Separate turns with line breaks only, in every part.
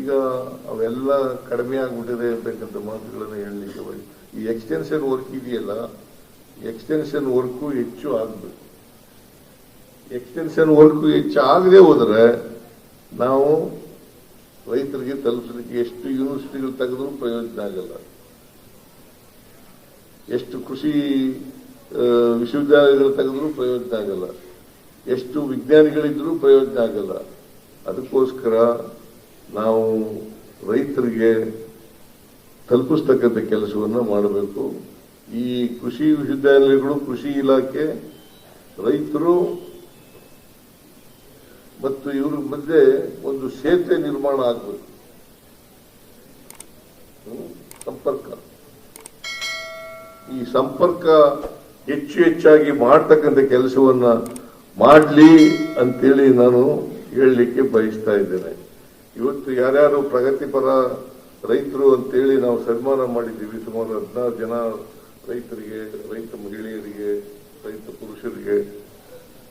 ಈಗ ಅವೆಲ್ಲ ಕಡಿಮೆ ಆಗ್ಬಿಟ್ಟಿದೆ ಅಂತಕ್ಕಂಥ ಮಾತುಗಳನ್ನು ಹೇಳಲಿಕ್ಕೆ ಬರೀ ಈ ಎಕ್ಸ್ಟೆನ್ಷನ್ ವರ್ಕ್ ಇದೆಯಲ್ಲ ಎಕ್ಸ್ಟೆನ್ಷನ್ ವರ್ಕು ಹೆಚ್ಚು ಆಗ್ಬೇಕು. ಎಕ್ಸ್ಟೆನ್ಷನ್ ವರ್ಕ್ ಹೆಚ್ಚು ಆಗದೆ ಹೋದ್ರೆ ನಾವು ರೈತರಿಗೆ ತಲುಪಿಸಲಿಕ್ಕೆ ಎಷ್ಟು ಯೂನಿವರ್ಸಿಟಿಗಳು ತೆಗೆದ್ರೂ ಪ್ರಯೋಜನ ಆಗಲ್ಲ. ಎಷ್ಟು ಕೃಷಿ ವಿಶ್ವವಿದ್ಯಾಲಯಗಳು ತೆಗೆದ್ರೂ ಪ್ರಯೋಜನ ಆಗಲ್ಲ. ಎಷ್ಟು ವಿಜ್ಞಾನಿಗಳಿದ್ರೂ ಪ್ರಯೋಜನ ಆಗಲ್ಲ. ಅದಕ್ಕೋಸ್ಕರ ನಾವು ರೈತರಿಗೆ ತಲುಪಿಸ್ತಕ್ಕಂಥ ಕೆಲಸವನ್ನು ಮಾಡಬೇಕು. ಈ ಕೃಷಿ ವಿಶ್ವವಿದ್ಯಾನಿಲಯಗಳು ಕೃಷಿ ಇಲಾಖೆ, ರೈತರು ಮತ್ತು ಇವ್ರ ಮಧ್ಯೆ ಒಂದು ಸೇತುವೆ ನಿರ್ಮಾಣ ಆಗಬೇಕು. ಸಂಪರ್ಕ. ಈ ಸಂಪರ್ಕ ಹೆಚ್ಚು ಹೆಚ್ಚಾಗಿ ಮಾಡ್ತಕ್ಕಂಥ ಕೆಲಸವನ್ನ ಮಾಡಲಿ ಅಂತೇಳಿ ನಾನು ಹೇಳಲಿಕ್ಕೆ ಬಯಸ್ತಾ ಇದ್ದೇನೆ. ಇವತ್ತು ಯಾರ್ಯಾರು ಪ್ರಗತಿಪರ ರೈತರು ಅಂತೇಳಿ ನಾವು ಸನ್ಮಾನ ಮಾಡಿದ್ದೀವಿ, ಸುಮಾರು ಹದಿನಾರು ಜನ ರೈತರಿಗೆ, ರೈತ ಮಹಿಳೆಯರಿಗೆ, ರೈತ ಪುರುಷರಿಗೆ,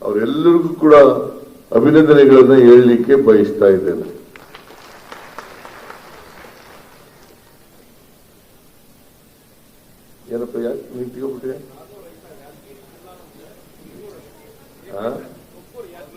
ಅವರೆಲ್ಲರಿಗೂ ಕೂಡ ಅಭಿನಂದನೆಗಳನ್ನು ಹೇಳಲಿಕ್ಕೆ ಬಯಸ್ತಾ ಇದ್ದೇನೆ. ಏನಪ್ಪ ಯಾಕೆ? ನಿಂತ್ಕೊಂಡ್ಬಿಟ್ಟೆ ಹಾ